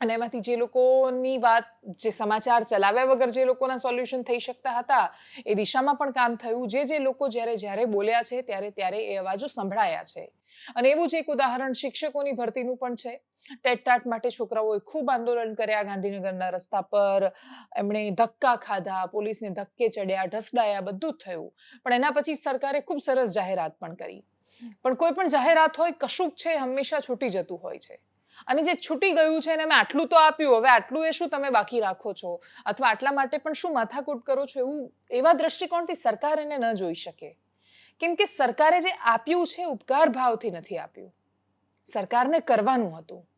અને એમાંથી જે લોકોની વાત, જે સમાચાર ચલાવ્યા વગર જે લોકોના સોલ્યુશન થઈ શકતા હતા, એ દિશામાં પણ કામ થયું. જે જે લોકો જ્યારે જ્યારે બોલ્યા છે, ત્યારે ત્યારે એ અવાજો સંભળાયા છે. અને એવું જ એક ઉદાહરણ શિક્ષકોની ભરતીનું પણ છે. ટેટ ટાટ માટે છોકરાઓએ ખૂબ આંદોલન કર્યા. ગાંધીનગરના રસ્તા પર એમણે ધક્કા ખાધા, પોલીસને ધક્કે ચડ્યા, ઢસડાયા, બધું થયું. પણ એના પછી સરકારે ખૂબ સરસ જાહેરાત પણ કરી. પણ કોઈ પણ જાહેરાત હોય, કશુંક છે, હંમેશા છૂટી જતું હોય છે. અને જે છૂટી ગયું છે એને મેં આટલું તો આપ્યું, હવે આટલું એ શું તમે બાકી રાખો છો? અથવા આટલા માટે પણ શું માથાકૂટ કરો છો? એવું એવા દ્રષ્ટિકોણથી સરકાર એને ન જોઈ શકે. કેમ કે સરકારે જે આપ્યું છે, ઉપકાર ભાવથી નથી આપ્યું. સરકારને કરવાનું હતું.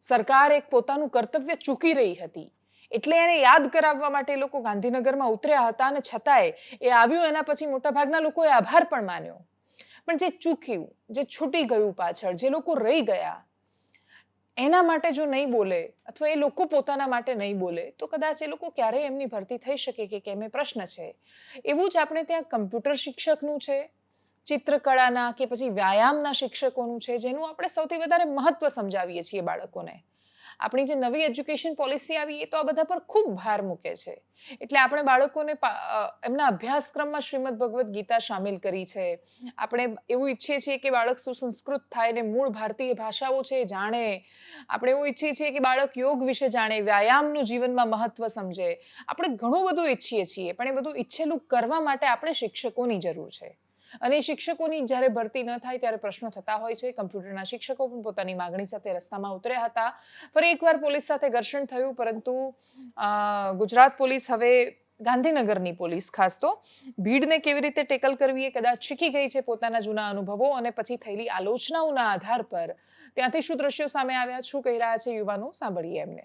સરકાર એક પોતાનું કર્તવ્ય ચૂકી રહી હતી. એટલે એને યાદ કરાવવા માટે લોકો ગાંધીનગરમાં ઉતર્યા હતા અને છતાંય એ આવ્યું, એના પછી મોટાભાગના લોકોએ આભાર પણ માન્યો. પણ જે ચૂક્યું, જે છૂટી ગયું પાછળ, જે લોકો રહી ગયા એના માટે જો નહીં બોલે અથવા એ લોકો પોતાના માટે નહીં બોલે, તો કદાચ એ લોકો ક્યારેય એમની ભરતી થઈ શકે કે કેમ એ પ્રશ્ન છે. એવું જ આપણે ત્યાં કમ્પ્યુટર શિક્ષકનું છે, ચિત્રકળાના કે પછી વ્યાયામના શિક્ષકોનું છે, જેનું આપણે સૌથી વધારે મહત્વ સમજાવીએ છીએ બાળકોને. આપણી જે નવી એજ્યુકેશન પોલિસી આવી એ તો આ બધા પર ખૂબ ભાર મૂકે છે. એટલે આપણે બાળકોને એમના અભ્યાસક્રમમાં શ્રીમદ ભગવદ્ ગીતા સામેલ કરી છે. આપણે એવું ઈચ્છીએ છીએ કે બાળક સુસંસ્કૃત થાય ને મૂળ ભારતીય ભાષાઓ છે જાણે. આપણે એવું ઈચ્છીએ છીએ કે બાળક યોગ વિશે જાણે, વ્યાયામનું જીવનમાં મહત્વ સમજે. આપણે ઘણું બધું ઈચ્છીએ છીએ, પણ એ બધું ઈચ્છેલું કરવા માટે આપણે શિક્ષકોની જરૂર છે. અને શિક્ષકોની જ્યારે ભરતી ન થાય ત્યારે પ્રશ્નો થતા હોય છે. કમ્પ્યુટરના શિક્ષકો પણ પોતાની માગણી સાથે રસ્તામાં ઉતર્યા હતા. ફરી એકવાર પોલીસ સાથે ઘર્ષણ થયું, પરંતુ ગુજરાત પોલીસ હવે ગાંધીનગરની પોલીસ ખાસ તો ભીડને કેવી રીતે ટેકલ કરવી એ કદાચ શીખી ગઈ છે પોતાના જૂના અનુભવો અને પછી થયેલી આલોચનાઓના આધાર પર. ત્યાંથી શું દ્રશ્યો સામે આવ્યા શું કહી રહ્યા છે યુવાનો? સાંભળીએ એમને.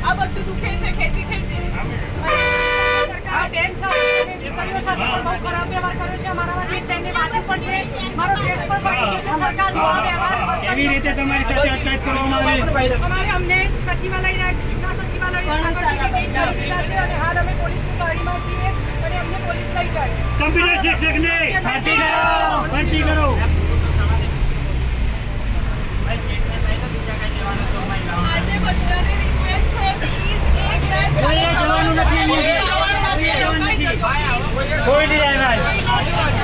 આ બધું દુખે છે ખેંચી ખેંચી સરકારે બેન સાથે સાથે બહુ ખરાબ વ્યવહાર કર્યો છે અમારા માટે ચેનની બાજુ પણ છે મારો કેસ પણ પડી છે સરકાર જો વ્યવહાર કેવી રીતે તમારી સાથે અટકાયત કરવામાં આવી અમારે અમને સચિવાલયના સચિવાલય છે અને પોલીસની ગાડીમાં છીએ અને અમને પોલીસ લઈ જાય. કમ્પ્યુટર શિક્ષકને ભરતી કરો